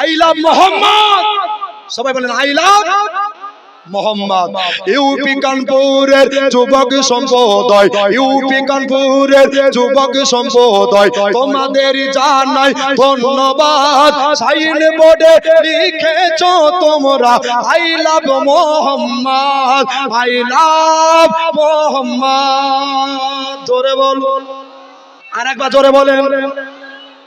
I love Mohammad. সবাই বলেন, I love Mohammad. UP কানপুরের যুবক সম্প্রদায়, ইউপি কানপুরের যুবক সম্প্রদায়, তোমাদের জানাই ধন্যবাদ। সাইন বোর্ডে লিখেছ তোমরা, I love Mohammad, I love Mohammad. জোরে বল আর একবার জোরে বলেন।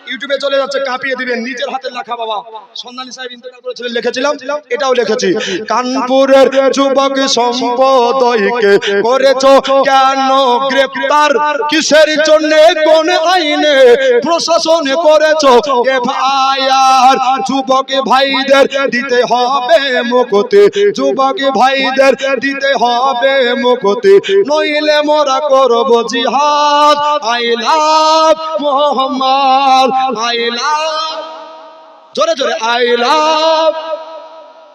ইউটিউবে চলে যাচ্ছে, কাঁপিয়ে দিবেন। নিজের হাতে লেখা বাবা। সন্ধানী সাহেব ইন্তেকাল করেছিলেন লিখেছিলাম, এটাও লিখেছি। কানপুরের যুবক সম্পদকে করেছ কেন গ্রেপ্তার? কিসের জন্য, কোন আইনে প্রশাসন করেছ? এফআইআর যুবক ভাইদের দিতে হবে মুক্তি, যুবক ভাইদের দিতে হবে মুক্তি। নইলে মোরা করব জিহাদ, I love Mohammad, I love. জোরে জোরে, আই লাভ।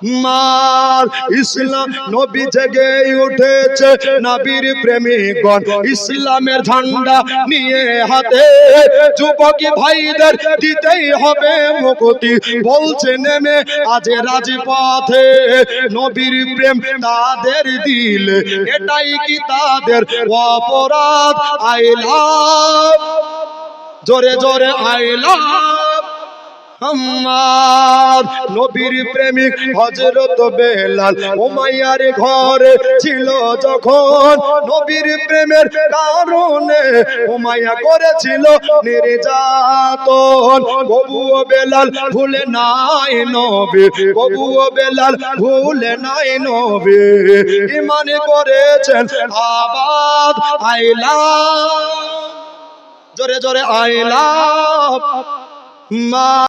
মার। ইসলাম নবী জেগে উঠেছে নবীর প্রেমিকগণ। ইসলামের ঝান্ডা নিয়ে হাতে যুবকী ভাইদের দিতেই হবে মুক্তি। বলছে, নেমে আজ রাজপথে নবীর প্রেম তাদের দিল। এটাই কি তাদের অপরাধ? আইলা জোরে জোরে আই আমার নবীর প্রেমিক হজরত বেলাল। ওমাইয়ার ঘরে ছিল যখন নবীর প্রেমের কারণে ওমাইয়া করেছিল নির্যাতন। কবুও বেলাল ভুলে নাই নবী, কবুও বেলাল ভুলে নাই নবী। ইমানে করেছেন আবাদ আইলা জোরে জোরে আইলা মা